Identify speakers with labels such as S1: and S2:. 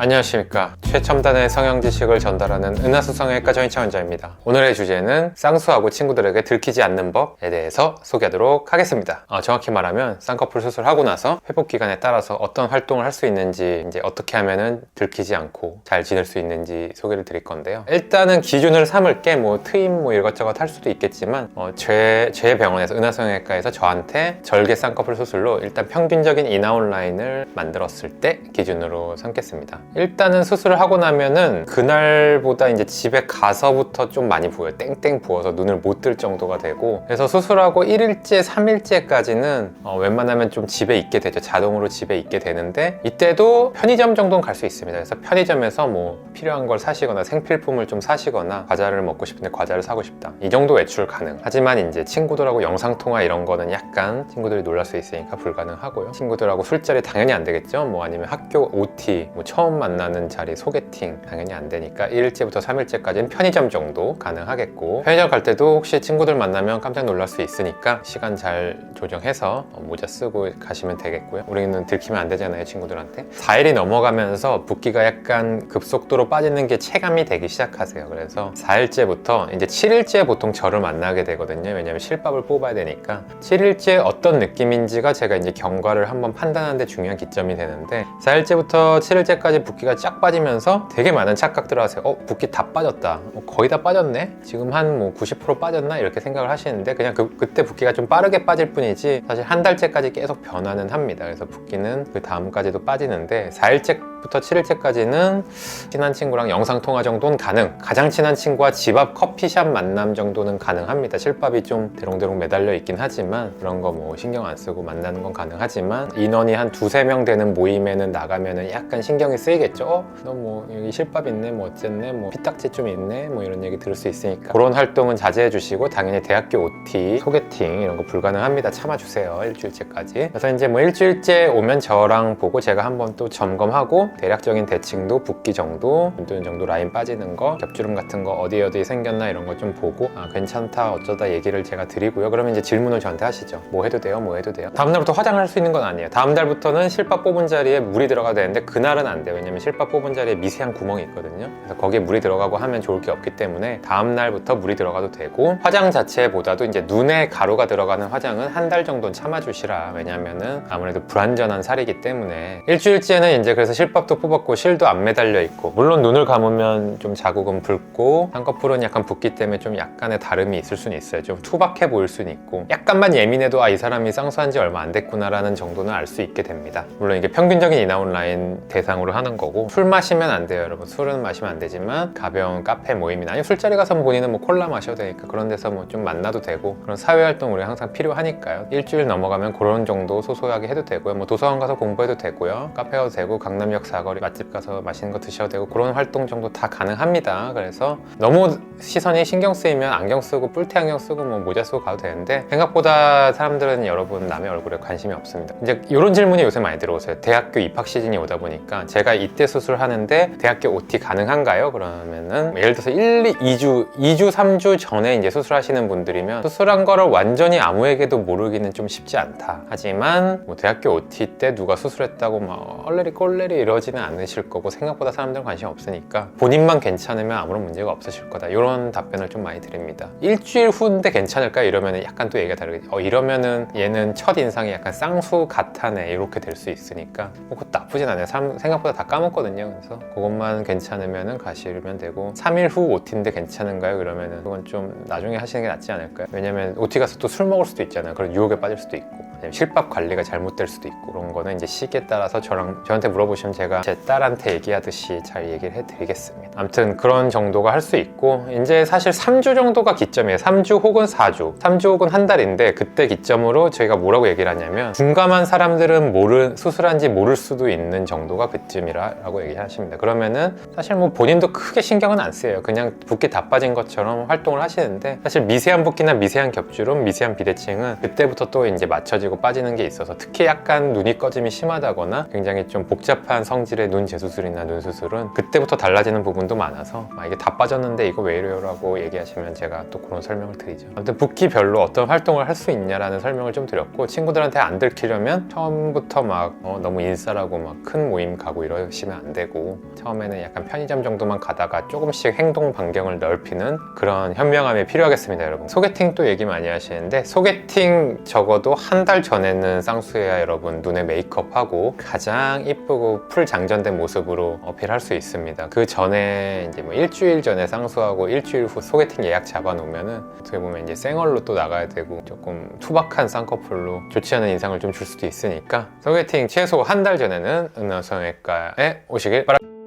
S1: 안녕하십니까. 최첨단의 성형 지식을 전달하는 은하수 성형외과 전인차 원장입니다. 오늘의 주제는 쌍수하고 친구들에게 들키지 않는 법에 대해서 소개하도록 하겠습니다. 어, 정확히 말하면 쌍꺼풀 수술하고 나서 회복 기간에 따라서 어떤 활동을 할 수 있는지 이제 어떻게 하면은 들키지 않고 잘 지낼 수 있는지 소개를 드릴 건데요. 일단은 기준을 삼을 게 뭐 트임 뭐 이것저것 할 수도 있겠지만 어, 제, 제 병원에서 은하성형외과에서 저한테 절개 쌍꺼풀 수술로 일단 평균적인 인아웃 라인을 만들었을 때 기준으로 삼겠습니다 일단은 수술을 하고 나면은 그날보다 이제 집에 가서부터 좀 많이 부어요. 땡땡 부어서 눈을 못 뜰 정도가 되고 그래서 수술하고 1일째, 3일째까지는 어, 웬만하면 좀 집에 있게 되죠. 자동으로 집에 있게 되는데 이때도 편의점 정도는 갈 수 있습니다. 그래서 편의점에서 뭐 필요한 걸 사시거나 생필품을 좀 사시거나 과자를 먹고 싶은데 과자를 사고 싶다. 이 정도 외출 가능. 하지만 이제 친구들하고 영상통화 이런 거는 약간 친구들이 놀랄 수 있으니까 불가능하고요. 친구들하고 술자리 당연히 안 되겠죠. 뭐 아니면 학교 OT, 뭐 처음 만나는 자리 소개팅 당연히 안 되니까 1일째부터 3일째까지는 편의점 정도 가능하겠고 편의점 갈 때도 혹시 친구들 만나면 깜짝 놀랄 수 있으니까 시간 잘 조정해서 어, 모자 쓰고 가시면 되겠고요. 우리는 들키면 안 되잖아요, 친구들한테. 4일이 넘어가면서 붓기가 약간 급속도로 빠지는 게 체감이 되기 시작하세요. 그래서 4일째부터 이제 7일째 보통 저를 만나게 되거든요. 왜냐면 실밥을 뽑아야 되니까 7일째 어떤 느낌인지가 제가 이제 경과를 한번 판단하는데 중요한 기점이 되는데 4일째부터 7일째까지 붓기가 쫙 빠지면서 되게 많은 착각들을 하세요. 어, 붓기 다 빠졌다. 어, 거의 다 빠졌네? 지금 한 뭐 90% 빠졌나? 이렇게 생각을 하시는데 그냥 그, 그때 붓기가 좀 빠르게 빠질 뿐이지 사실 한 달째까지 계속 변화는 합니다. 그래서 붓기는 그 다음까지도 빠지는데 4일째 부터 7일째까지는 친한 친구랑 영상통화 정도는 가능. 가장 친한 친구와 집 앞 커피숍 만남 정도는 가능합니다. 실밥이 좀 대롱대롱 매달려 있긴 하지만 그런 거 뭐 신경 안 쓰고 만나는 건 가능하지만 인원이 한 두세 명 되는 모임에는 나가면은 약간 신경이 쓰이겠죠. 어? 너뭐 여기 실밥 있네, 뭐 어쨌네, 뭐 피딱지 좀 있네, 뭐 이런 얘기 들을 수 있으니까 그런 활동은 자제해 주시고 당연히 대학교 OT, 소개팅 이런 거 불가능합니다. 참아주세요. 일주일째까지. 그래서 이제 뭐 일주일째 오면 저랑 보고 제가 한번 또 점검하고 대략적인 대칭도 붓기 정도, 눈뜨는 정도 라인 빠지는 거, 겹주름 같은 거 어디 어디 생겼나 이런 거 좀 보고 아 괜찮다 어쩌다 얘기를 제가 드리고요. 그러면 이제 질문을 저한테 하시죠. 뭐 해도 돼요? 뭐 해도 돼요? 다음 날부터 화장을 할 수 있는 건 아니에요. 다음 달부터는 실밥 뽑은 자리에 물이 들어가야 되는데 그날은 안 돼요. 왜냐면 실밥 뽑은 자리에 미세한 구멍이 있거든요. 그래서 거기에 물이 들어가고 하면 좋을 게 없기 때문에 다음 날부터 물이 들어가도 되고 화장 자체보다도 이제 눈에 가루가 들어가는 화장은 한 달 정도는 참아주시라. 왜냐면은 아무래도 불안전한 살이기 때문에 일주일째는 이제 그래서 실 밥도 뽑았고 실도 안 매달려 있고 물론 눈을 감으면 좀 자국은 붉고 쌍꺼풀은 약간 붓기 때문에 좀 약간의 다름이 있을 수는 있어요. 좀 투박해 보일 수는 있고 약간만 예민해도 아 이 사람이 쌍수한 지 얼마 안 됐구나라는 정도는 알 수 있게 됩니다. 물론 이게 평균적인 인아웃 라인 대상으로 하는 거고 술 마시면 안 돼요, 여러분. 술은 마시면 안 되지만 가벼운 카페 모임이나 아니면 술자리 가서 본인은 뭐 콜라 마셔도 되니까 그런 데서 뭐 좀 만나도 되고 그런 사회 활동 우리 항상 필요하니까요. 일주일 넘어가면 그런 정도 소소하게 해도 되고요. 뭐 도서관 가서 공부해도 되고요. 카페 가도 되고 강남역 사거리 맛집 가서 맛있는 거 드셔도 되고 그런 활동 정도 다 가능합니다. 그래서 너무 시선이 신경 쓰이면 안경 쓰고 뿔테 안경 쓰고 뭐 모자 쓰고 가도 되는데 생각보다 사람들은 여러분 남의 얼굴에 관심이 없습니다. 이제 이런 질문이 요새 많이 들어오세요. 대학교 입학 시즌이 오다 보니까 제가 이때 수술하는데 대학교 OT 가능한가요? 그러면은 예를 들어서 1, 2, 2주, 2주, 3주 전에 이제 수술하시는 분들이면 수술한 거를 완전히 아무에게도 모르기는 좀 쉽지 않다. 하지만 뭐 대학교 OT 때 누가 수술했다고 막 얼레리 꼴레리 이 러지는 않으실 거고 생각보다 사람들은 관심 없으니까 본인만 괜찮으면 아무런 문제가 없으실 거다. 이런 답변을 좀 많이 드립니다. 일주일 후인데 괜찮을까 이러면 약간 또 얘기가 다르겠죠. 어, 이러면은 얘는 첫 인상이 약간 쌍수 같아네 이렇게 될 수 있으니까 뭐 그것도 나쁘진 않아요. 사람 생각보다 다 까먹거든요. 그래서 그것만 괜찮으면은 가시면 되고 3일 후 OT인데 괜찮은가요? 그러면은 그건 좀 나중에 하시는 게 낫지 않을까요? 왜냐면 OT 가서 또 술 먹을 수도 있잖아요. 그런 유혹에 빠질 수도 있고 실밥 관리가 잘못될 수도 있고 그런 거는 이제 시기에 따라서 저랑 저한테 물어보시면 제가 제 딸한테 얘기하듯이 잘 얘기를 해드리겠습니다. 아무튼 그런 정도가 할 수 있고 이제 사실 3주 정도가 기점이에요. 3주 혹은 4주, 3주 혹은 한 달인데 그때 기점으로 저희가 뭐라고 얘기를 하냐면 둔감한 사람들은 모르 수술한지 모를 수도 있는 정도가 그쯤이라고 얘기하십니다. 그러면은 사실 뭐 본인도 크게 신경은 안 쓰여요. 그냥 붓기 다 빠진 것처럼 활동을 하시는데 사실 미세한 붓기나 미세한 겹주름, 미세한 비대칭은 그때부터 또 이제 맞춰지고 빠지는 게 있어서 특히 약간 눈이 꺼짐이 심하다거나 굉장히 좀 복잡한 성 성질의 눈 재수술이나 눈 수술은 그때부터 달라지는 부분도 많아서 아, 이게 다 빠졌는데 이거 왜 이래요? 라고 얘기하시면 제가 또 그런 설명을 드리죠. 아무튼 붓기별로 어떤 활동을 할 수 있냐라는 설명을 좀 드렸고 친구들한테 안 들키려면 처음부터 막 어, 너무 인싸라고 막 큰 모임 가고 이러시면 안 되고 처음에는 약간 편의점 정도만 가다가 조금씩 행동 반경을 넓히는 그런 현명함이 필요하겠습니다, 여러분. 소개팅 또 얘기 많이 하시는데 소개팅 적어도 한 달 전에는 쌍수해야 여러분 눈에 메이크업하고 가장 이쁘고 풀 장전된 모습으로 어필할 수 있습니다. 그 전에 이제 뭐 일주일 전에 쌍수하고 일주일 후 소개팅 예약 잡아놓으면은 어떻게 보면 이제 쌩얼로 또 나가야 되고 조금 투박한 쌍꺼풀로 좋지 않은 인상을 좀 줄 수도 있으니까 소개팅 최소 한 달 전에는 은하성형외과에 오시길 바랍니다.